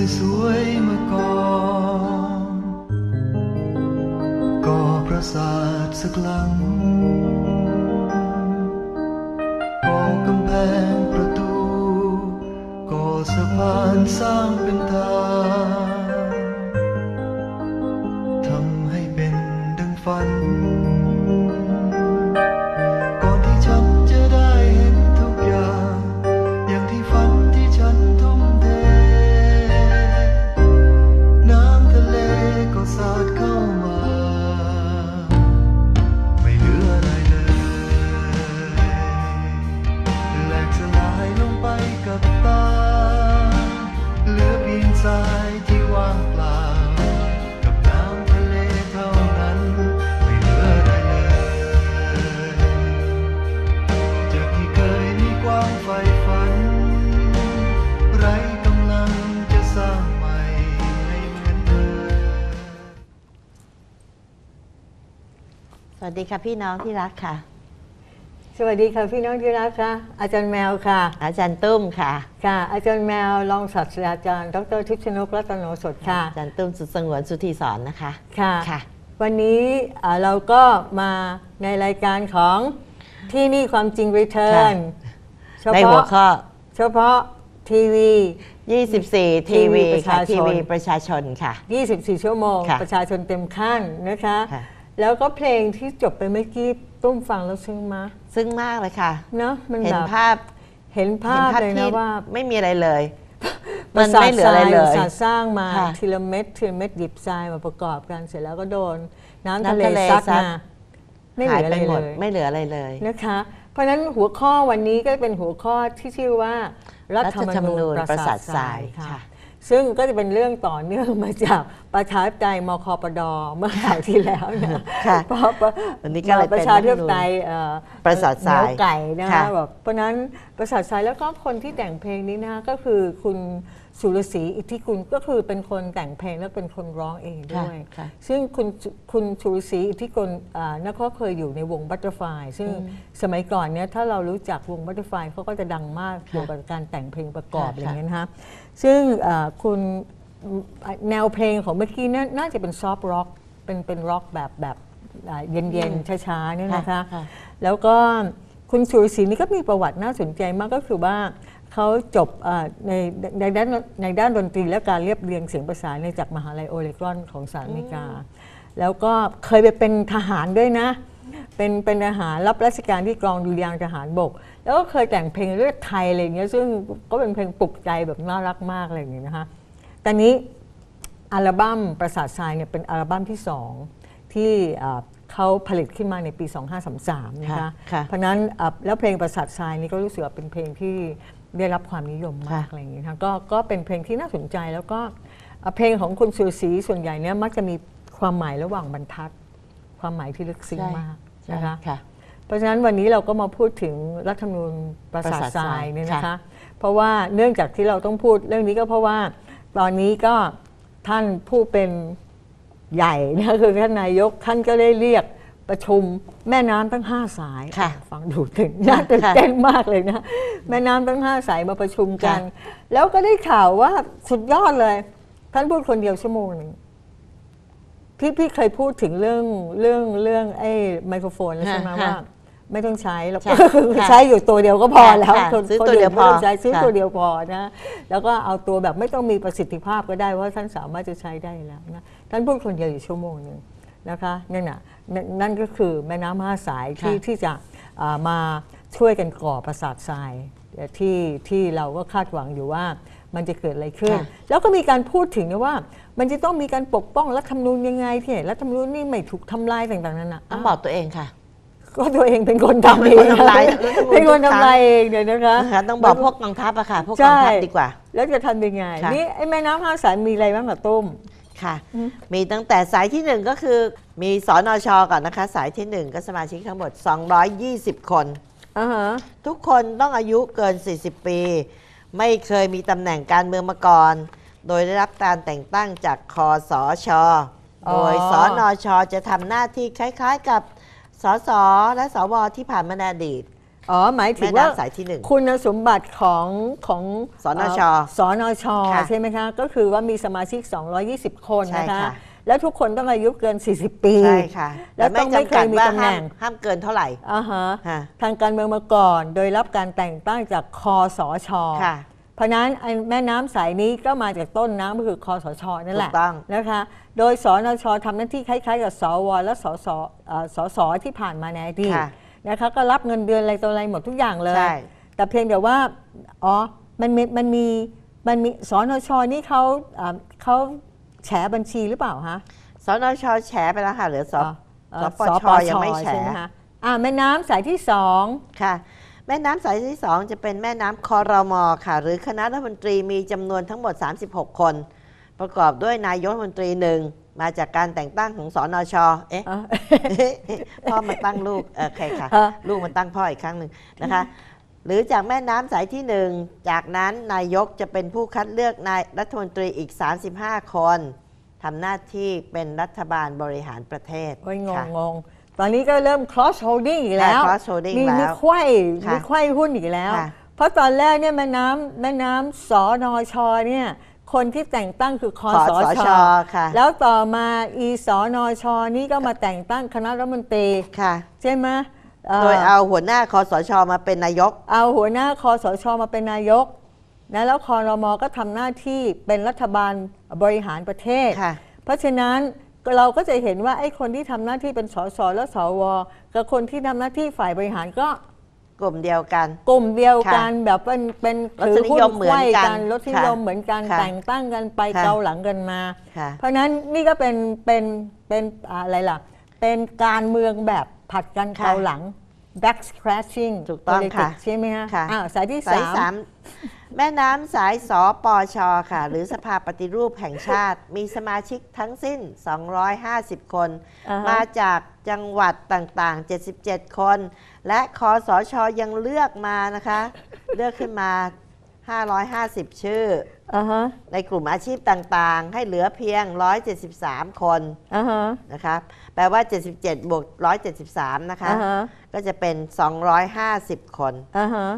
สวยสวยๆมาก่อนก่อปราสาทสักหลัง วัสดีค่ะพี่น้องที่รักค่ะ สวัสดีค่ะพี่น้องที่รักค่ะอาจารย์แมวค่ะ อาจารย์ตุ้มค่ะ ค่ะ อาจารย์แมวรองศาสตราจารย์ ดรทิพย์ชนกรัตนโนสดค่ะ อาจารย์ตุ้มสุดสงวนสุธีสอนนะคะค่ะค่ะ วันนี้อ่าเราก็มาในรายการของที่นี่ความจริงรีเทิร์นเฉในหัวพาะข้อเฉพาะทีวี 24 ทีวีประค่ะชาชนทีวีประชาชนค่ะ 24 ชั่วโมงค่ะประชาชนเต็มขั้นนะคะค่ะ แล้วก็เพลงที่จบไปเมื่อกี้ตุ้มฟังแล้วซึ้งมาซึ่งมากเลยค่ะเนาะมันเห็นแบบภาพเห็นภาเห็นพภาพเลยที่นะว่าไม่มีอะไรเลยปมันระสาทไม่เหลือทอะไรรายเลอุตยสาห์สร้างมาค่ะทีละเม็ดทีละเม็ดหยิบทรายมาประกอบกันเสร็จแล้วก็โดน น้ำน้ำทะเลทะเลซัดซัด มาไม่เหหาลืยออะไปไรหมเลดยไม่เหลืออะไรเลย นะคะ เพราะฉะนั้นหัวข้อวันนี้ก็เป็นหัวข้อที่ชื่อว่ารัฐธรรมนูญรัฐธรรมนูญประสาททรายประสาททรายค่ะ ค่ะ ซึ่งก็จะเป็นเรื่องต่อเนื่องมาจากประชาธิปไตยมคปดเมื่อคราวที่แล้วนะค่ะเพราะว่าวันนี้ก็เลยเป็นประชาธิปไตยเอ่อประสาททรายเหนีวไก่นะค่ะคะแบบเพราะฉะนั้นประสาททรายแล้วก็คนที่แต่งเพลงนี้นะคะก็คือคุณ สุรศรีอิทธิกุลก็คือเป็นคนแต่งเพลงและเป็นคนร้องเองด้วย ค่ะซึ่งคุณคุณสุรศรีอิทธิกุลอ่านักก็เคยอยู่ในวงบัตเตอร์ฟลซึ่งสมัยก่อนเนี่ยถ้าเรารู้จักวงบัตเตอร์ฟลเขาก็จะดังมากเกี่ยวกับการแต่งเพลงประกอบค่ะอะไรอย่างเงี้ยนะคะซึ่งอ่าคุณแนวเพลงของเมื่อกี้น่าน่าจะเป็นซอฟต์ร็อกเป็นเป็นร็อกแบบแบบอ่าเย็นๆช้าๆเนี่ยนะคะค่ะแล้วก็คุณสุรศรีนี่ก็มีประวัติน่าสนใจมากก็คือว่า เขาจบเอ่อในในด้านในด้านดนตรีและการเรียบเรียงเสียงประสานในจากมหาลัยโอเลกรอนของสหรัฐอเมริกา แล้วก็เคยไปเป็นทหารด้วยนะ เป็นเป็นทหารรับราชการที่กองดุริยางค์ทหารบก แล้วก็เคยแต่งเพลงเลือดไทยอะไรอย่างเงี้ยซึ่งก็เป็นเพลงปลุกใจแบบน่ารักมากอะไรอย่างเงี้ยนะคะตอนนี้อัลบั้มประสาททรายเนี่ยเป็นอัลบั้มที่สองที่เอ่อเขาผลิตขึ้นมาในปี 2533 นะคะค่ะค่ะเพราะฉะนั้นเอ่อแล้วเพลงประสาททรายนี่ก็รู้สึกว่าเป็นเพลงที่ ได้รับความนิยมมากค่ะอะไรอย่างนี้นะคะก็ก็เป็นเพลงที่น่าสนใจแล้วก็เอ่อเพลงของคุณสุรศรีส่วนใหญ่เนี่ยมักจะมีความหมายระหว่างบรรทัด ความหมายที่ลึกซึ้งใช่มากใช่นะคะค่ะเพราะฉะนั้นวันนี้เราก็มาพูดถึงรัฐธรรมนูญประสาททรายเนี่ยนะคะค่ะเพราะว่าเนื่องจากที่เราต้องพูดเรื่องนี้ก็เพราะว่าตอนนี้ก็ท่านผู้เป็นใหญ่นะคือท่านนายกท่านก็ได้เรียก ประชุมแม่น้ำทั้งห้าสายค่ะฟังดูถึงน่าตื่นค่ะเต้นมากเลยนะ แม่น้ำทั้งห้าสายมาประชุมกันค่ะแล้วก็ได้ข่าวว่าสุดยอดเลย ท่านพูดคนเดียวชั่วโมงหนึ่งพี่พี่เคยพูดถึงเรื่องเรื่องเรื่องไอ้ไมโครโฟนแล้วใช่ไหมค่ะว่าไม่ต้องใช้เราใช่คือค่ะใช้อยู่ตัวเดียวก็พอแล้วค่ะคนซื้อคนตัวเดียวไม่ต้งพอใช้ซื้อค่ะตัวเดียวพอนะแล้วก็เอาตัวแบบไม่ต้องมีประสิทธิภาพก็ได้ว่าท่านสามารถจะใช้ได้แล้วนะท่านพูดคนเดียวอยู่ชั่วโมงหนึ่ง นะคะนั่นน่ะนั่นนั่นก็คือแม่น้ำห้าสายที่ค่ะที่จะอ่ามาช่วยกันก่อประสาททรายที่ที่เราก็คาดหวังอยู่ว่ามันจะเกิดอะไรขึ้นค่ะแล้วก็มีการพูดถึงนะว่า มันจะต้องมีการปกป้องรัฐธรรมนูญยังไงที่ไหนรัฐธรรมนูญนี่ไม่ถูกทำลายต่างๆนั่นนะต้องบอกตัวเองค่ะ ก็ตัวเองเป็นคนทำเองเป็นคนทำลายรัฐธรรมนูญเป็นคนทำลายเองเดี๋ยวนะคะนะคะต้องบอกพวกกองทัพอะค่ะพวกกใช่องทัพดีกว่า แล้วจะทำยังไงค่ะนี่ไอ้แม่น้ำห้าสายมีอะไรบ้างกับต้ม ค่ะ มีตั้งแต่สายที่หนึ่งก็คือ มีสอนอชก่อนนะคะ สายที่หนึ่งก็สมาชิกทั้งหมด 220 คนอ่าฮะทุกคนต้องอายุเกิน 40 ปี ไม่เคยมีตำแหน่งการเมืองมาก่อน โดยได้รับการแต่งตั้งจากคอสอชออ๋อโดยสอนอชอจะทำหน้าที่คล้าย ๆ กับสสและสวที่ผ่านมาในอดีต อ๋อหมายถึแม่งว่าน้ำสายที่หนึ่งคุณสมบัติของของสนชเสนชค่ะใช่ไหมคะ ก็คือว่ามีสมาชิก 220 คนใช่นะคะ ค่ะ แล้วทุกคนต้องอายุเกิน 40 ปี ใช่ค่ะแล้วต้องไม่เคยมีว่าตำแหน่งห้ามห้ามเกินเท่าไหร่ อ่าฮะค่ะทางการเมืองมาก่อน โดยรับการแต่งตั้งจากคอสช ค่ะเพราะฉะนั้นไอ้แม่น้ำสายนี้ก็มาจากต้นน้ำก็คือคอสชนั่นแหละถูกต้องนะคะ โดยสนชทำหน้าที่คล้ายๆ กับสวและสสเอ่อสสที่ผ่านมาในอดีตค่ะ นะคะก็รับเงินเดือนอะไรตัวอะไรหมดทุกอย่างเลย ใช่ แต่เพียงแต่ว่า อ๋อ มันมีมันมีมันมีสนชนี่เขาอ่าเขาแฉบัญชีหรือเปล่าฮะสนชแฉไปแล้วค่ะเหลือสอ๋อเอ่อสปชยังไม่แฉ ใช่ไหมคะอ่าแม่น้ำสายที่สองค่ะ แม่น้ำสายที่ 2 จะเป็นแม่น้ำคอรมอค่ะ หรือคณะรัฐมนตรีมีจำนวนทั้งหมด 36 คน ประกอบด้วยนายกรัฐมนตรีหนึ่ง มาจากการแต่งตั้งของสอนชเอ๊ะอะพ่อมาตั้งลูกเออใครค่ะฮะลูกมาตั้งพ่ออีกครั้งหนึ่งนะคะ หรือจากแม่น้ำสายที่หนึ่งจากนั้นนายกจะเป็นผู้คัดเลือกนายรัฐมนตรีอีก 35 คนทำหน้าที่เป็นรัฐบาลบริหารประเทศโอ้ยงงค่ะงงตอนนี้ก็เริ่ม cross holding อีกแล้วค่ะ cross holding มีแล้วมีไขว้ค่ะมีไขว้หุ้นอีกแล้วค่ะเพราะตอนแรกเนี่ยแม่น้ำแม่น้ำสอนอชเนี่ย คนที่แต่งตั้งคือคอขอสสชชค่ะ แล้วต่อมาอีสอนอชนี่ก็มาแต่งตั้งคณะรัฐมนตรีค่ะ ใช่ไหมเอ่อโดยเอาหัวหน้าคอสชมาเป็นนายก เอาหัวหน้าคอสชมาเป็นนายกนะแล้วคอรมอก็ทำหน้าที่เป็นรัฐบาลบริหารประเทศค่ะเพราะฉะนั้นเราก็จะเห็นว่าไอ้คนที่ทำหน้าที่เป็นสสและสวกับคนที่ทำหน้าที่ฝ่ายบริหารก็ กลุ่มเดียวกัน กลุ่มเดียวกันแบบเป็นเป็นรสนิยมเหมือนกันรสนิยมเหมือนกันค่ะแต่งตั้งกันไปค่ะเกาหลังกันมาค่ะเพราะฉะนั้นนี่ก็เป็นเป็นเป็นอะไรล่ะ เป็นการเมืองแบบผัดกันค่ะเกาหลัง back scratching ถูกต้อง politics ค่ะใช่ไหมฮะค่ะอ้าวสายที่สายสามสามแม่น้ำสายสปชค่ะ หรือสภาปฏิรูปแห่งชาติ มีสมาชิกทั้งสิ้น 250 คนอ่าฮะมาจากจังหวัดต่างๆ 77 คน และคอสชยังเลือกมานะคะ เลือกขึ้นมา 550 ชื่ออ่าฮะในกลุ่มอาชีพต่างๆ ให้เหลือเพียง 173 คนอ่าฮะนะคะแปลว่า 77 บวก 173 นะคะอ่าฮะก็จะเป็น 250 คนอ่าฮะ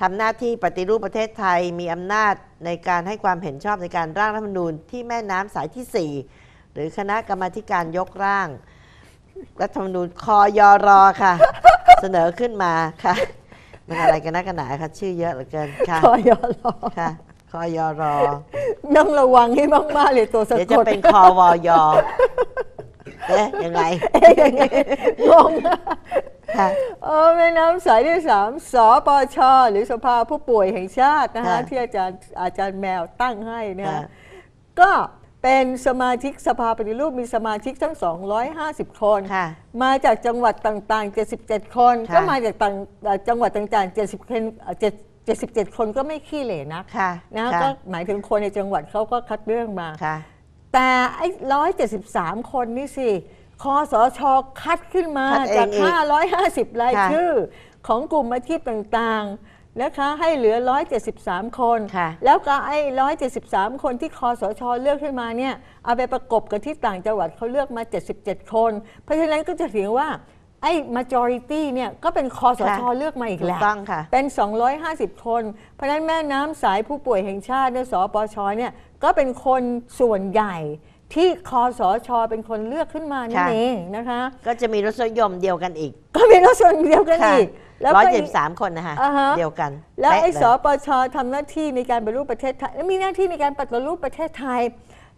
ทำหน้าที่ปฏิรูปประเทศไทยมีอำนาจในการให้ความเห็นชอบในการร่างรัฐธรรมนูญที่แม่น้ำสายที่ 4 หรือคณะกรรมาธิการยกร่าง รัฐธรรมนูญคอยรอค่ะ เสนอขึ้นมาค่ะ มันอะไรกันนักกันหนาค่ะ ชื่อเยอะเหลือเกินค่ะคอยอรอค่ะคอยรอต้องระวังให้มากๆเลยตัวสะเดี๋ยวกจะดเป็นคอวอยเอ๊ะยังไงงงค่ะเออแม่น้ำสายที่สามสปชหรือสภาผู้ป่วยแห่งชาตินะฮะค่ะที่อาจารย์อาจารย์แมวตั้งให้นะค่ะฮะก็ เป็นสมาชิกสภาปฏิรูปมีสมาชิกทั้ง 250 คน ค่ะ มาจากจังหวัดต่างๆ 77 คน ค่ะ ก็มาจากต่างเอ่อจังหวัดต่างๆ 70คนเอ่อ7 77 คนก็ไม่ขี้เหร่นะค่ะนะค่ะก็หมายถึงคนในจังหวัดเขาก็คัดเลือกมา ค่ะ แต่ไอ้ร้อยเจ็ดสิบสามคนนี่สิ คอสชคัดขึ้นมาคัดเองจาก อีก550 รายค่ะ ชื่อ ของกลุ่มอาชีพต่างๆ นะคะให้เหลือ 173 คน ค่ะ แล้วก็ไอ้173 คนที่คอสชเลือกขึ้นมาเนี่ยเอาไปประกบกับที่ต่างจังหวัดเขาเลือกมา 77 คน เพราะฉะนั้นก็จะถือว่าไอ้ majority เนี่ยก็เป็นคอสชค่ะเลือกมาอีกถูแล้กวต้องค่ะ เป็น 250 คน เพราะฉะนั้นแม่น้ำสายผู้ป่วยแห่งชาติเนี่ยสปชเนี่ยก็เป็นคนส่วนใหญ่ ที่คอสชเป็นคนเลือกขึ้นมานั่นค่ะ เองนะคะ ก็จะมีรสนิยมเดียวกันอีก ก็เป็นรถส่วนเดียวกันอีกแล้วร้อยก็ เจ็อีดกสามคนนะคะอ่าฮะ เดียวกันแล้วไอ้เป๊ะสเลยปชทำหน้าที่ในการปฏิรูปประเทศไทยและมีหน้าที่ในการปฏิรูปประเทศไทย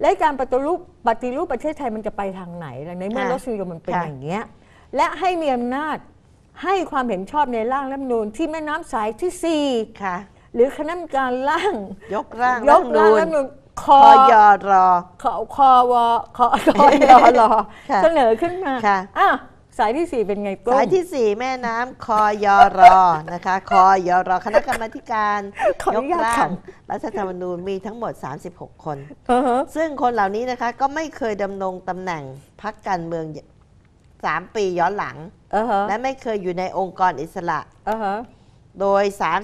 และการปฏิรูปปฏิรูปประเทศไทยมันจะไปทางไหนล่ะในเมื่อค่ะรสนิยมมันเป็นค่ะ อย่างเงี้ยและให้มีอำนาจให้ความเห็นชอบในร่างรัฐธรรมนูญที่แม่น้ำสายที่สี่ค่ะ หรือคณะกรรมการร่างยกร่างยกร่างรัฐธรรมนูญ คคออยรอคอคอวคอคอยอรอค่ะเสนอขึ้นมาค่ะอะสายที่สี่เป็นไงกุ้งสายที่ 4 แม่น้ำคอยรอนะคะคอยรอคณะกรรมาธิการขออยนุกญาตร่าขงรัฐธรรมนูญมีทั้งหมด 36 คนอือฮะซึ่งคนเหล่านี้นะคะก็ไม่เคยดำรงตำแหน่งพักการเมือง 3 ปีย้อนหลังอือฮะและไม่เคยอยู่ในองค์กรอิสระอือฮะ โดย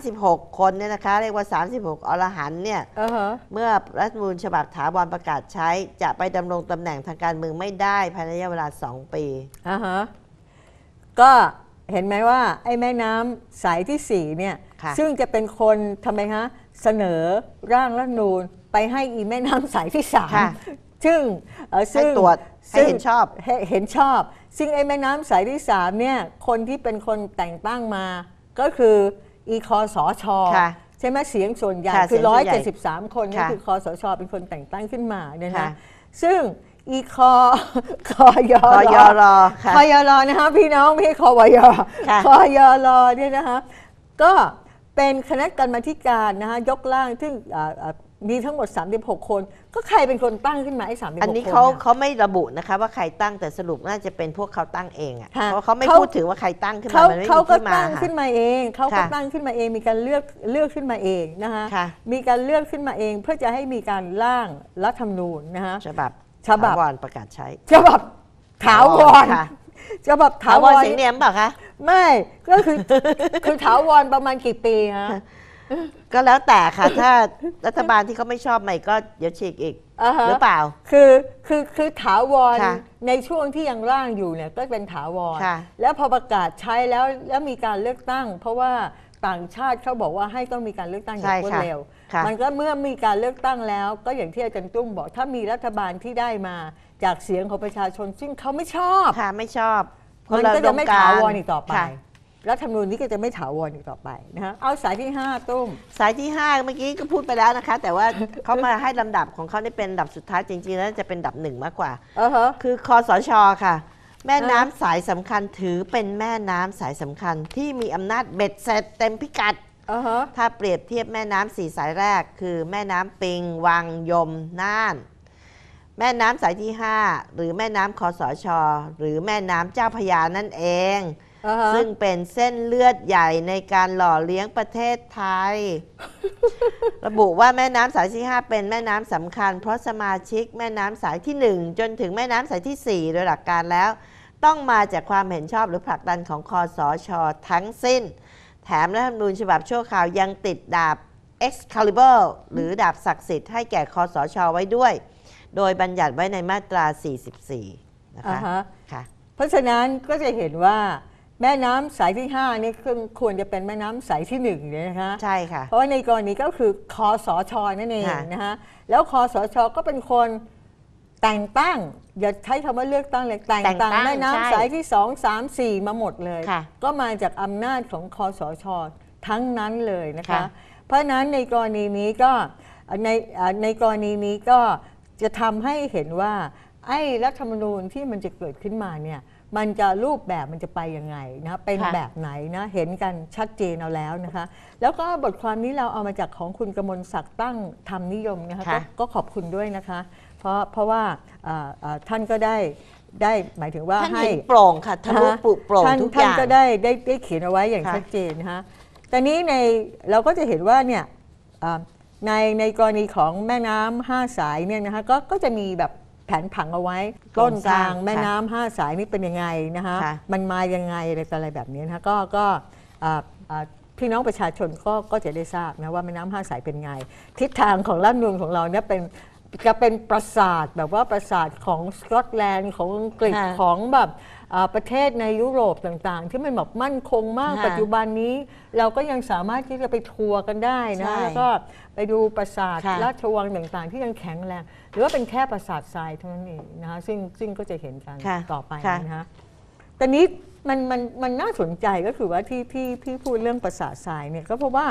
36 คนเนี่ยนะคะ เรียกว่า 36 อรหันต์เนี่ย อือฮะเมื่อรัฐธรรมนูญฉบับถาวรประกาศใช้ จะไปดำรงตำแหน่งทางการเมืองไม่ได้ภายในระยะเวลา 2 ปี อ่าฮะก็เห็นไหมว่า ไอ้แม่น้ำสายที่สี่เนี่ย ค่ะ ซึ่งจะเป็นคนทำไมฮะ เสนอร่างรัฐธรรมนูญไปให้อีแม่น้ำสายที่สามค่ะซึ่งเอ่อซึ่งให้ตรวจให้เห็นชอบ ให้เห็นชอบ ซึ่งไอ้แม่น้ำสายที่สามเนี่ย คนที่เป็นคนแต่งตั้งมา ก็คืออีคอสชค่ะใช่ไหมเสียงส่วนใหญ่ค่ะคือเสียงส่ร้อวยนใหญ่เจ็ดสิบสามคนนี่ค่ะคือคอสชเป็นคนแต่งตั้งขึ้นมาเนี่ยค่ะนะซึ่งอีคอคอยอคอยรอค่ะคอยรอนะคะพี่น้องไม่ใช่คอวยอค่ะคอยรอเนี่ยนะคะก็เป็นคณะกรรมาธิการนะคะยกร่างซึ่งอ่าอ่ามีทั้งหมด 36 คน ก็ใครเป็นคนตั้งขึ้นมาไอ้36คนอันนี้เขายเขาไม่ระบุนะคะว่าใครตั้งแต่สรุปน่าจะเป็นพวกเขาตั้งเองอะค่ะเพราะเขาไม่เขาพูดถึงว่าใครตั้งขึ้นมาเขามันไม่เขามีก็ที่มาตั้งค่ะขึ้นมาเองเขาก็ค่ะตั้งขึ้นมาเองมีการเลือกเลือกขึ้นมาเองนะคะค่ะมีการเลือกขึ้นมาเองเพื่อจะให้มีการร่างรัฐธรรมนูญนะคะฉบับฉบับถาวรประกาศใช้ฉบับถาวรค่ะฉบับถาถาววรรเสียงเนียมเปล่าคะไม่ก็คือคือถาวรประมาณกี่ปีฮะ ก็แล้วแต่ค่ะ ถ้ารัฐบาลที่เขาไม่ชอบใหม่ก็เดี๋ยวฉีกอีกอ่าฮะ หรือเปล่า คือคือคือถาวรค่ะในช่วงที่ยังร่างอยู่เนี่ยก็เป็นถาวร ค่ะ แล้วพอประกาศใช้แล้วแล้วมีการเลือกตั้ง เพราะว่าต่างชาติเขาบอกว่าให้ต้องมีการเลือกตั้งอย่างรวดเร็วค่ะ มันก็เมื่อมีการเลือกตั้งแล้ว ก็อย่างที่อาจารย์ตุ้มบอกถ้ามีรัฐบาลที่ได้มาจากเสียงของประชาชนซึ่งเขาไม่ชอบ ค่ะไม่ชอบมันก็จะไม่ถาวรอีกต่อไป ค่ะ รัฐธรรมนูญนี้ก็จะไม่ถาวรอีกต่อไปนะฮะเอาสายที่ 5 ตุ้ม สายที่ 5 เมื่อกี้ก็พูดไปแล้วนะคะ แต่ว่า เขามาให้ลำดับของเขานี่เป็นลำดับสุดท้ายจริงๆแล้วจะเป็นลำดับหนึ่งมากกว่า เออฮะ คือคอสชค่ะ แม่น้ำสายสำคัญถือเป็นแม่น้ำสายสำคัญที่มีอำนาจเบ็ดเสร็จเต็มพิกัด เออฮะ ถ้าเปรียบเทียบแม่น้ำสี่สายแรก คือแม่น้ำปิง วังยม น่าน แม่น้ำสายที่ 5 หรือแม่น้ำคอสชหรือแม่น้ำเจ้าพระยานั่นเอง อ่าฮะ ซึ่งเป็นเส้นเลือดใหญ่ในการหล่อเลี้ยงประเทศไทย ระบุว่าแม่น้ำสายที่ 5 เป็นแม่น้ำสำคัญ เพราะสมาชิกแม่น้ำสายที่ 1 จนถึงแม่น้ำสายที่ 4 โดยหลักการแล้ว ต้องมาจากความเห็นชอบหรือผลักดันของคอสช ทั้งสิ้น แถมรัฐธรรมนูญฉบับชั่วคราวยังติดดาบ Excalibur หรือดาบศักดิ์สิทธิ์ให้แก่คอสช ไว้ด้วย โดยบัญญัติไว้ในมาตรา 44 นะอ่าคะฮะ ค่ะ เพราะฉะนั้นก็จะเห็นว่า แม่น้ำสายที่ 5 นี่คือควรจะเป็นแม่น้ำสายที่1เนี่ยนะคะใช่ค่ะ เพราะว่าในกรณีก็คือคอสชนั่นเองค่ะ นะคะแล้วคอสชก็เป็นคนแต่งตั้ง อย่าใช้คำว่าเลือกตั้งเลยแต่งแต่งตั้ตั้งงแม่ใช่น้ำสายที่ 2 3 4 มาหมดเลย ค่ะก็มาจากอำนาจของคอสชทั้งนั้นเลยนะคะ ค่ะ เพราะฉะนั้นในกรณีนี้ก็ในเอ่อในกรณีนี้ก็จะทำให้เห็นว่าไอ้รัฐธรรมนูญที่มันจะเกิดขึ้นมาเนี่ย มันจะรูปแบบมันจะไปยังไงนะเป็นค่ะ แบบไหนนะเห็นกันชัดเจนเอาแล้วนะคะ แล้วก็บทความนี้เราเอามาจากของคุณกมลศักดิ์ตั้งธรรมนิยมนะคะค่ะก็ก็ขอบคุณด้วยนะคะ เพราะเพราะว่าอ่าอ่าท่านก็ได้ได้หมายถึงว่าท่านให้ เห็นโปร่งค่ะทะลุอ่าฮะปลุโปร่งท่านทุกอท่านย่างก็ได้ได้ได้เขียนเอาไว้อย่างค่ะ ชัดเจนนะคะแต่นี้ในเราก็จะเห็นว่าเนี่ยอ่าในในกรณีของแม่น้ำห้าสายเนี่ยนะคะก็ก็จะมีแบบ แผนผังเอาไว้โครต้งนสร้ากลางงแม่ค่ะน้ำห้าสายนี่เป็นยังไงนะคะค่ะ มันมายังไงอะไรต่ออะไรแบบนี้นะคะก็ก็อ่าอ่าพี่น้องประชาชนก็ก็จะได้ทราบนะว่าแม่น้ำห้าสายเป็นไง ทิศทางของรัฐธรรมนูญของเราเนี่ยเป็นจะเป็นปราสาทแบบว่าปราสาทของสกอตแลนด์ของอังกฤษค่ะของแบบอ่าประเทศในยุโรปต่างๆ ที่มันแบบมั่นคงมากค่ะปัจจุบันนี้ เราก็ยังสามารถที่จะไปทัวร์กันได้นะใช่ แล้วก็ ไปดูปราสาทค่ะ ราชวังต่างๆ ที่ยังแข็งแรง หรือว่าเป็นแค่ปราสาททรายเท่านั้นเองนะคะซึ่งซึ่งก็จะเห็นกันค่ะต่อไปค่ะ นะคะแต่นี้มันมันมันน่าสนใจก็คือว่าที่ที่พี่พูดเรื่องปราสาททรายเนี่ยก็เพราะว่า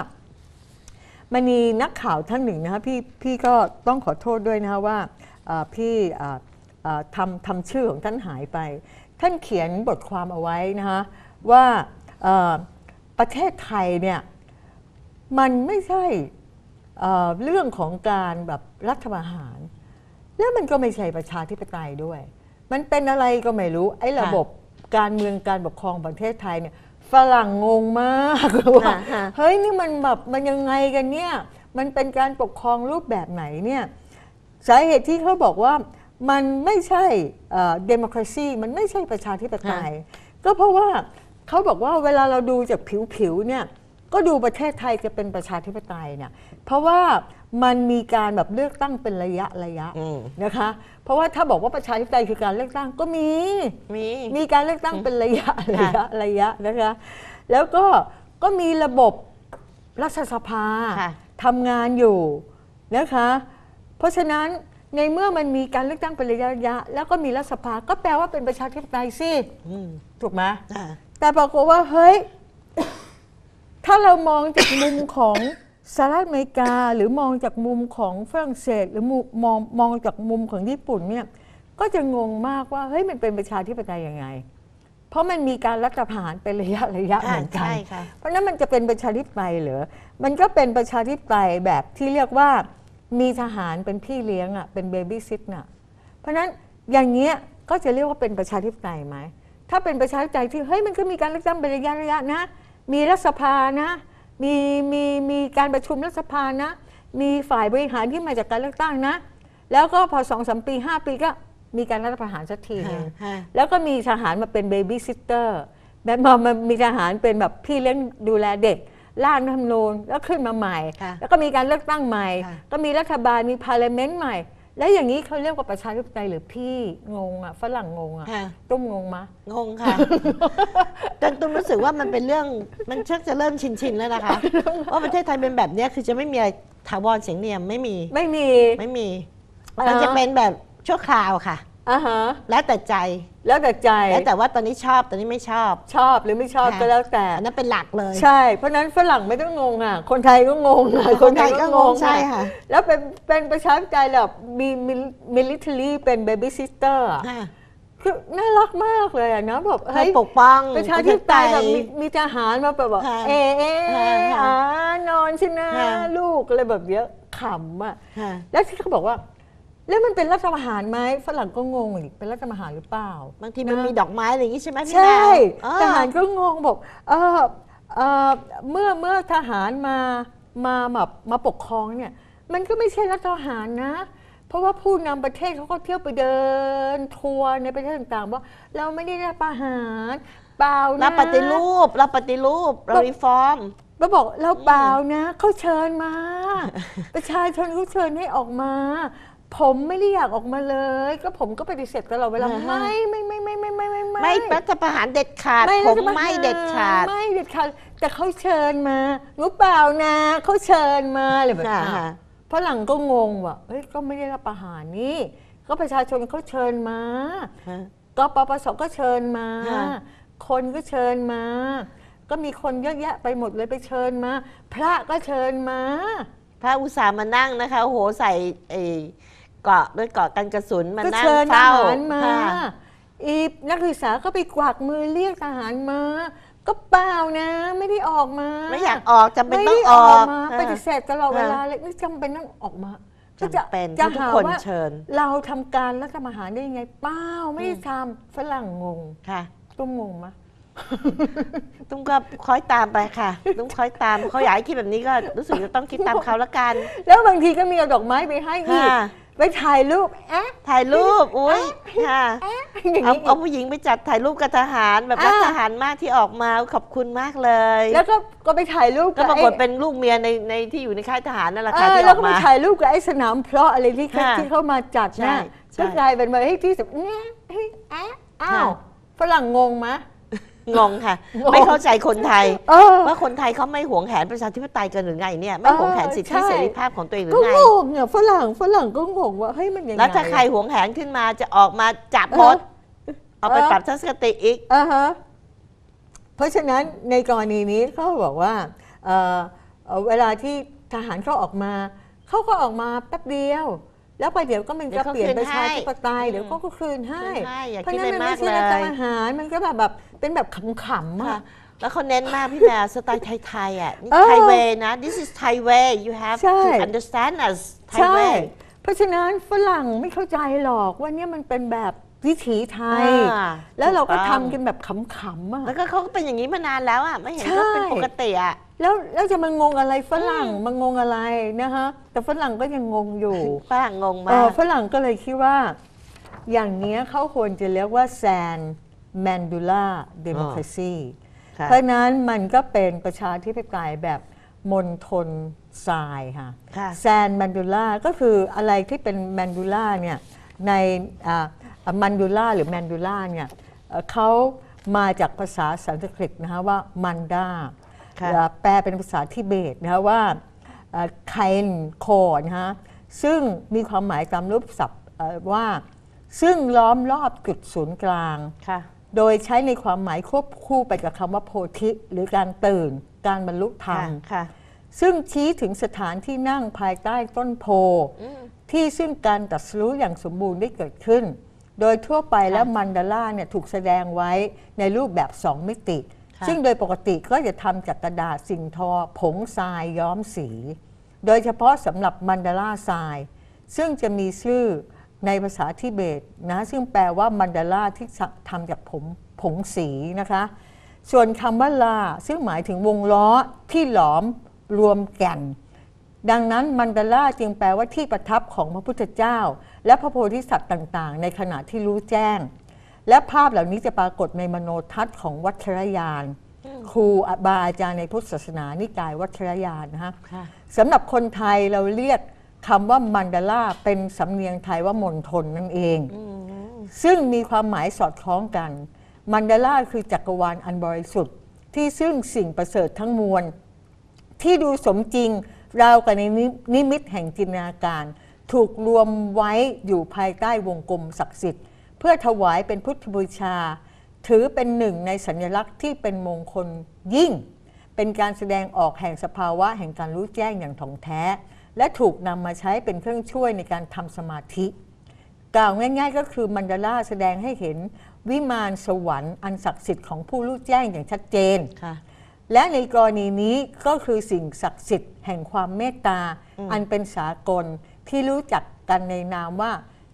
มันมีนักข่าวท่านหนึ่งนะคะพี่พี่ก็ต้องขอโทษด้วยนะคะว่าเอ่อพี่เอ่อเอ่อทำทำชื่อของท่านหายไป ท่านเขียนบทความเอาไว้นะคะว่าเอ่อประเทศไทยเนี่ยมันไม่ใช่ เอ่อเรื่องของการแบบรัฐประหาร แล้วมันก็ไม่ใช่ประชาธิปไตยด้วย มันเป็นอะไรก็ไม่รู้ ไอ้ระบบการเมืองการปกครองประเทศไทยเนี่ยฝรั่งงงมากว่าค่ะค่ะเฮ้ยนี่มันแบบมันยังไงกันเนี่ย มันเป็นการปกครองรูปแบบไหนเนี่ยสาเหตุที่เขาบอกว่ามันไม่ใช่เดโมคราซีมันไม่ใช่ประชาธิปไตย ก็เพราะว่าเขาบอกว่าเวลาเราดูจากผิวๆเนี่ย ก็ดูประเทศไทยจะเป็นประชาธิปไตยเนี่ยเพราะว่ามันมีการแบบเลือกตั้งเป็นระยะระยะอืม นะคะ เพราะว่าถ้าบอกว่าประชาธิปไตยคือการเลือกตั้งก็มี มี มีการเลือกตั้งเป็นระยะระค่ะยะระยะนะคะ แล้วก็ก็มีระบบรัฐสภาค่ะทำงานอยู่นะคะ เพราะฉะนั้นในเมื่อมันมีการเลือกตั้งเป็นระยะระยะ แล้วก็มีรัฐสภาก็แปลว่าเป็นประชาธิปไตยสิอืมถูกไหม อ่า แต่ปรากฏว่าเฮ้ย ถ้าเรามองจากมุมของสหรัฐอเมริกา หรือมองจากมุมของฝรั่งเศส หรือมุมมองมองจากมุมของญี่ปุ่นเนี่ยก็จะงงมากว่าเฮ้ยมันเป็นประชาธิปไตยยังไง เพราะมันมีการรัฐประหารเป็นระยะระยะอ่าเหมือนกัน ใช่ค่ะ เพราะฉะนั้นมันจะเป็นประชาธิปไตยเหรอ มันก็เป็นประชาธิปไตยแบบที่เรียกว่ามีทหารเป็นพี่เลี้ยงอะเป็นเบบี้ซิทน่ะ เพราะฉะนั้นอย่างเงี้ยก็จะเรียกว่าเป็นประชาธิปไตยไหม ถ้าเป็นประชาธิปไตยที่เฮ้ยมันก็มีการเลือกตั้งเป็นระยะระยะนะ มีรัฐสภานะ มีมีมีการประชุมรัฐสภานะ มีฝ่ายบริหารที่มาจากการเลือกตั้งนะ แล้วก็พอสองสามปีห้าปีก็มีการรัฐประหารสักทีหนึงฮะแล้วก็มีทหารมาเป็นเบบี้ซิสเตอร์แบบมามามีทหารเป็นแบบพี่เลี้ยงดูแลเด็กร่างรัฐธรรมนูญแล้วขึ้นมาใหม่ค่ะแล้วก็มีการเลือกตั้งใหม่ค่ะก็มีรัฐบาลมีพาร์เลเมนต์ใหม่ แล้วอย่างนี้เขาเรียกว่าประชาธิปไตยหรือพี่งงอะฝรั่งงงอะค่ะ ตุ้มงงมะ งงค่ะ จนตุ้มรู้สึกว่ามันเป็นเรื่องมันชักจะเริ่มชินๆแล้วนะคะ ว่าประเทศไทยเป็นแบบเนี้ยคือจะไม่มีอะไรถาวรเสียงเนียมไม่มีไม่มี ไม่มีอ่าฮะมันจะเป็นแบบชั่วคราวค่ะ อ่าฮะแล้วแต่ใจแล้วแต่ใจ แล้วแต่ว่าตอนนี้ชอบตอนนี้ไม่ชอบ ชอบหรือไม่ชอบค่ะ ก็แล้วแต่อันนั้นเป็นหลักเลย ใช่ เพราะฉะนั้นฝรั่งไม่ต้องงงอะ คนไทยก็งงอะคนไทยก็งงใช่อ่ค่ะ แล้วเป็นเป็นประชาธิปไตยแบบมีมิลิเทอรี่เป็นเบบี้ซิสเตอร์ค่ะคือน่ารักมากเลยอะนะแบบให้เฮ้ย ปกป้อง ประชาธิปไตยแบบประเทศมีมีทหารมาแบบว่าค่ะเอะเอะค่ะค่ะอ่านอนชินะค่ะ ลูกอะไรแบบเนี้ยขำอะ ค่ะ แล้วที่เขาบอกว่า แล้วมันเป็นรัฐประหารไหมฝรั่งก็งงอีกเป็นรัฐประหารหรือเปล่า บางทีมันนะมีดอกไม้อะไรอย่างงี้ใช่ไหมพี่ใช่แมวทหารก็งงบอกเออเออเมื่อเมื่อทหารมามาแบบมาปกครองเนี่ย มันก็ไม่ใช่รัฐประหารนะ เพราะว่าผู้นำประเทศเขาก็เที่ยวไปเดินทัวร์ในประเทศต่างๆว่าเราไม่ได้รัฐประหารเปล่านะ เราปฏิรูปเราปฏิรูปเรารีฟอร์ม เราบอกเราเปล่านะเขาเชิญมา ประชาชนเขาเชิญให้ออกมา ผมไม่ได้อยากออกมาเลย ก็ผมก็ปฏิเสธตลอดเวลาอ่าฮะ ไม่ไม่ไม่ไม่ไม่ไม่ไม่ไม่รัฐประหารเด็ดขาดไม่ผมรัฐประหารไม่เด็ดขาด ไม่เด็ดขาดแต่เขาเชิญมางูเปล่านะเขาเชิญมาอะไรแบบค่ะนี้ค่ะ ฝรั่งก็งงว่าเฮ้ยก็ไม่ได้รับประหารนี่ก็ประชาชนเขาเชิญมา กปปสก็เชิญมา ค่ะ คนก็เชิญมา ก็มีคนเยอะแยะไปหมดเลยไปเชิญมา พระก็เชิญมา พระอุตสาห์มานั่งนะคะโอ้โหใส่ไอ้ เกราะด้วยเกราะกันกระสุนมาก็นั่งเชิญทเฝ้าหารมาค่ะ อีนักศึกษาก็ไปกวักมือเรียกทหารมา ก็เปล่านะ ไม่ได้ออกมาไม่อยากออกจำเป็นไม่ต้อได้งออออกกมาค่ะปฏิเสธตลอดเวลาค่ะเลยไม่จำเป็นต้องออกมาจำเป็นจะทุกหาคนว่าเชิญเราทำการรัฐประหารได้ยังไงเปล่าไม่ได้ทำฝรั่งงงค่ะ ตุ้มงงมะ ตุ้มก็คอยตามไปค่ะ ตุ้มคอยตามเขาอยากให้คิดแบบนี้ก็รู้สึกจะต้องคิดตามเขาละกัน แล้วบางทีก็มีเอาดอกไม้ไปให้อีก ค่ะ ไปถ่ายรูปแอะถ่ายรูปอุ้ยค่ะอย่างเอานี้อีเอากผู้หญิงไปจัดถ่ายรูปกับทหารแบบรักอ่าทหารมากที่ออกมาขอบคุณมากเลย แล้วก็ก็ไปถ่ายรูปก็ปรากฏไอ้เป็นลูกเมียในในที่อยู่ในค่ายทหารนั่นแหละเอค่ะอที่อแล้วอกก็ไปมา ถ่ายรูปกับไอ้สนามเพลาะอะไรที่เขาค่ะที่เขามาจัดใช่นะใช่ก็กลายเป็นว่าเฮ้ยที่สุดแง่เฮ้ยแอะอ้าวค่ะ ฝรั่งงงมะ งงค่ะงงไม่เข้าใจคนไทยเออว่าคนไทยเขาไม่หวงแหนประชาธิปไตยกันหรือไงเนี่ยไม่หวงแหนสิทธิใช่เสรีภาพของตัวเองหรืก็อไงงงเนี่ยฝรั่งฝรั่งก็งงว่าเฮ้ยมันยังไงแล้วถ้าใครหวงแหนขึ้นมาจะออกมาจับหมดเอาไปเออปรับทัศนคติอีกอ่าฮะเพราะฉะนั้นในกรณีนี้เขาบอกว่าเอ่อเอ่อเวลาที่ทหารเขาออกมาเขาก็ออกมาแป๊บเดียว แล้วไปเดี๋ยวก็มันเดี๋ยจะวเขาเปลี่ยนคืนประชาธิปไตยให้เดี๋ยวเขาก็คืนให้คืนให้อย่าเพราะคิดนั้นอะไรมันมาไม่กใช่เลรัฐยประหารมันก็แบบแบบเป็นแบบขำๆค่ะอะแล้วเขาเน้นมากพี่แมวสไตล์ไทยๆอะนี่เออไทยเวนะ this is Thai way you have ใช่ to understand us Thai ใช่ way เพราะฉะนั้นฝรั่งไม่เข้าใจหรอกว่าเนี่ยมันเป็นแบบ วิถีไทย อ่าแล้วเราก็ถูกต้ทำอง กันแบบขำๆอะ แล้วก็เขาก็เป็นอย่างนี้มานานแล้วอะไม่เห็นใช่ก็เป็นปกติอะ แล้วแล้วจะมางงอะไรฝรั่งมางงอะไรนะคะ แต่ฝรั่งก็ยังงงอยู่ ฝรั่งงงเอมาอก ฝรั่งก็เลยคิดว่า อย่างเนี้ยเขาควรจะเรียกว่าแซนแมนดูล่าเดโมคราซีค่ะ เพราะฉะนั้นมันก็เป็นประชาธิปไตยแบบมณฑลทรายค่ะค่ะ แซนแมนดูล่าก็คืออะไรที่เป็นแมนดูล่าเนี่ยใน มันดูล่าหรือแมนดูล่าเนี่ยเอ่อเขามาจากภาษาสันสกฤตนะคะว่ามันดาค่ะแปลเป็นภาษาทิเบตนะคะว่าไคน์โคนะฮะซึ่งมีความหมายตามรูปศัพท์เอ่อว่าซึ่งล้อมรอบจุดศูนย์กลางค่ะโดยใช้ในความหมายควบคู่ไปกับคำว่าโพธิหรือการตื่น การบรรลุธรรค่ะมค่ะซึ่งชี้ถึงสถานที่นั่งภายใต้ต้นโพที่ซึ่งการตรัดสรู้อย่างสมบูรณ์ได้เกิดขึ้น โดยทั่วไปแล้วมันดาล่าเนี่ยถูกแสดงไว้ในรูปแบบสองมิติค่ะซึ่งโดยปกติก็จะทำจากกระดาษสิ่งทอ ผงทรายย้อมสี โดยเฉพาะสำหรับมันดาล่าทราย ซึ่งจะมีชื่อในภาษาทิเบตนะซึ่งแปลว่ามันดาล่าที่ทำจากผงผงสีนะคะ ส่วนคำว่าลา ซึ่งหมายถึงวงล้อที่หลอมรวมแก่น ดังนั้นมันดาล่าจึงแปลว่าที่ประทับของพระพุทธเจ้า และพระโพธิสัตว์ต่างๆ ในขณะที่รู้แจ้ง และภาพเหล่านี้จะปรากฏในมโนทัศน์ของวัชรยาน ครูบาอาจารย์ในพุทธศาสนานิกายวัชรยานนะฮะค่ะสำหรับคนไทยเราเรียกคำว่ามันดาล่าเป็นสำเนียงไทยว่ามณฑลนั่นเอง ซึ่งมีความหมายสอดคล้องกัน มันดาล่าคือจักรวาลอันบริสุทธิ์ ที่ซึ่งสิ่งประเสริฐทั้งมวล ที่ดูสมจริงราวกับในนินิมิตแห่งจินตนาการ ถูกรวมไว้อยู่ภายใต้วงกลมศักดิ์สิทธิ์ เพื่อถวายเป็นพุทธบูชา ถือเป็นหนึ่งในสัญลักษณ์ที่เป็นมงคลยิ่ง เป็นการแสดงออกแห่งสภาวะแห่งการรู้แจ้งอย่างถ่องแท้ และถูกนำมาใช้เป็นเครื่องช่วยในการทำสมาธิ กล่าวง่าย ๆ ก็คือมันดาล่าแสดงให้เห็นวิมานสวรรค์อันศักดิ์สิทธิ์ของผู้รู้แจ้งอย่างชัดเจนค่ะและในกรณีนี้ก็คือสิ่งศักดิ์สิทธิ์แห่งความเมตตา อันเป็นสากล ที่รู้จักกันในนามว่า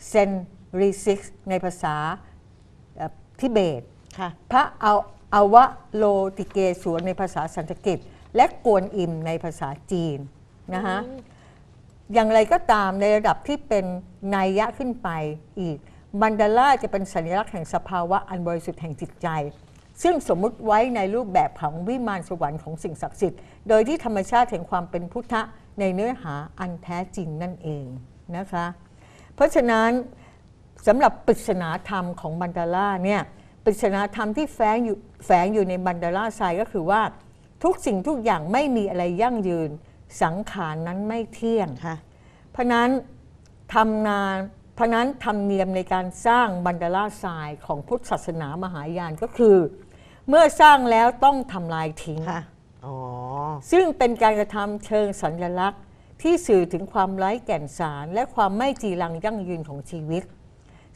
เซนริซิกในภาษาเอ่อทิเบตค่ะพระเอาอาวะโลติเกสวนในภาษาสันสกฤต และกวนอิมในภาษาจีนนะฮะอย่างไรก็ตามในระดับที่เป็นนัยยะขึ้นไปอีก มันดาล่าจะเป็นสัญลักษณ์แห่งสภาวะอันบริสุทธิ์แห่งจิตใจ ซึ่งสมมุติไว้ในรูปแบบของวิมานสวรรค์ของสิ่งศักดิ์สิทธิ์ โดยที่ธรรมชาติแห่งความเป็นพุทธะในเนื้อหาอันแท้จริงนั่นเองนะคะ เพราะฉะนั้นสำหรับปริศนาธรรมของมันดาล่าเนี่ยปริศนาธรรมที่แฝงอยู่แฝงอยู่ในมันดาล่าทรายก็คือว่า ทุกสิ่งทุกอย่างไม่มีอะไรยั่งยืน สังขารนั้นไม่เที่ยงค่ะเพราะนั้นทำนานเพราะนั้นธรรมเนียมในการสร้างบันดาลาทรายของพุทธศาสนามหายานก็คือ เมื่อสร้างแล้วต้องทำลายทิ้ง ค่ะอ๋อ ซึ่งเป็นการกระทำเชิงสัญลักษณ์ ที่สื่อถึงความไร้แก่นสาร และความไม่จีรังยั่งยืนของชีวิต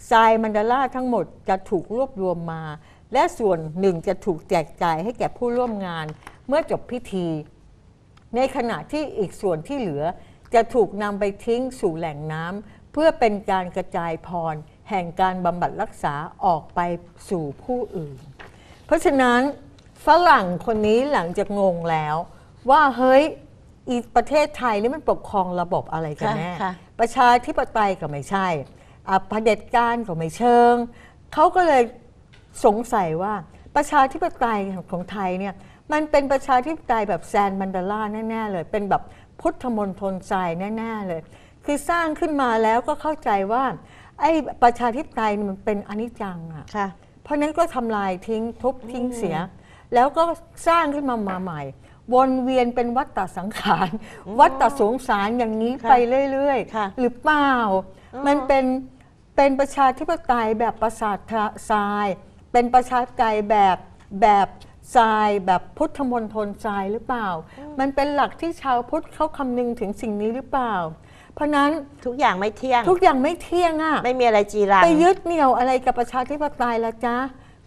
ทรายมันดาล่าทั้งหมดจะถูกรวบรวมมา และส่วนหนึ่งจะถูกแจกจ่ายให้แก่ผู้ร่วมงาน เมื่อจบพิธี ในขณะที่อีกส่วนที่เหลือ จะถูกนำไปทิ้งสู่แหล่งน้ำเพื่อเป็นการกระจายพร แห่งการบำบัดรักษาออกไปสู่ผู้อื่น เพราะฉะนั้นฝรั่งคนนี้หลังจากงงแล้ว ว่าเฮ้ยอีประเทศไทยนี่มันปกครองระบบอะไรกันแน่ค่ะค่ะ ประชาธิปไตยก็ไม่ใช่อะเผด็จการก็ไม่เชิง เขาก็เลยสงสัยว่าประชาธิปไตยของไทยเนี่ยมันเป็นประชาธิปไตยแบบแซนมันเดลาแน่ ๆ เลย เป็นแบบพุทธมนตรทรายแน่ๆเลย คือสร้างขึ้นมาแล้วก็เข้าใจว่าไอ้ประชาธิปไตยนี่มันเป็นอนิจจังอะ ค่ะ เพราะนั้นก็ทำลายทิ้งทุบทิ้งเสีย แล้วก็สร้างขึ้นมามาใหม่ วนเวียนเป็นวัฏฏะสังขาร วัฏฏะสงสารอย่างนี้ค่ะไปเรื่อยค่ะๆหรือเปล่า มันเป็นเป็นประชาธิปไตยแบบประสาททราย เป็นประชาธิปไตยแบบแบบทรายแบบพุทธมนตรทรายหรือเปล่า มันเป็นหลักที่ชาวพุทธเขาคำนึงถึงสิ่งนี้หรือเปล่า เพราะนั้นทุกอย่างไม่เที่ยง ทุกอย่างไม่เที่ยงอะไม่มีอะไรจีรังไปยึดเหนี่ยวอะไรกับประชาธิปไตยละจ๊ะ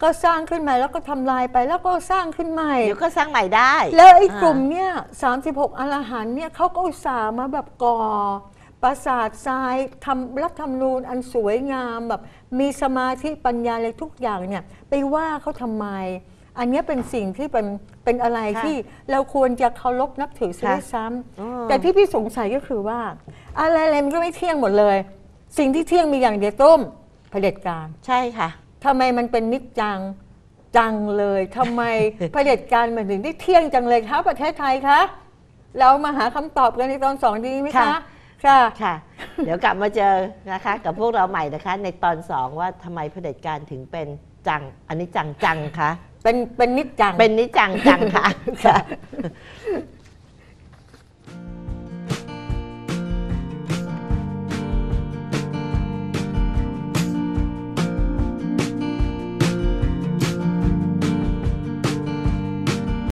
ก็สร้างขึ้นมาแล้วก็ทำลายไปแล้วก็สร้างขึ้นใหม่เดี๋ยวก็สร้างใหม่ได้ แล้วไอ้ากลุ่มเนี่ย36อรหันต์เนี่ยเขาก็อุตส่าห์มาแบบก่อปราสาททรายทำรัฐธรรมนูญอันสวยงามแบบมีสมาธิปัญญาอะไรทุกอย่างเนี่ยไปว่าเขาทำไม อันเนี้ยเป็นสิ่งที่เป็นเป็นอะไรค่ะที่เราควรจะเคารพนับถือซะด้วยซ้อืมำแต่ที่พี่สงสัยก็คือว่า อะไรอะไรมันก็ไม่เที่ยงหมดเลย สิ่งที่เที่ยงมีอย่างเดียวต้มเผด็จการใช่ค่ะ ทำไมมันเป็นนิจจังจังเลยทำไม เผด็จการมันถึงได้เที่ยงจังเลยคะประเทศไทยคะเรามาหาคำตอบกันในตอนสองดีไหมค่ะ คะค่ะ ค่ะ เดี๋ยวกลับมาเจอนะคะกับพวกเราใหม่นะคะ ในตอนสองว่าทำไมเผด็จการถึงเป็นจังอันนี้จังจังคะ เป็นเป็นนิจจัง เป็นนิจังจังค่ะค่ะ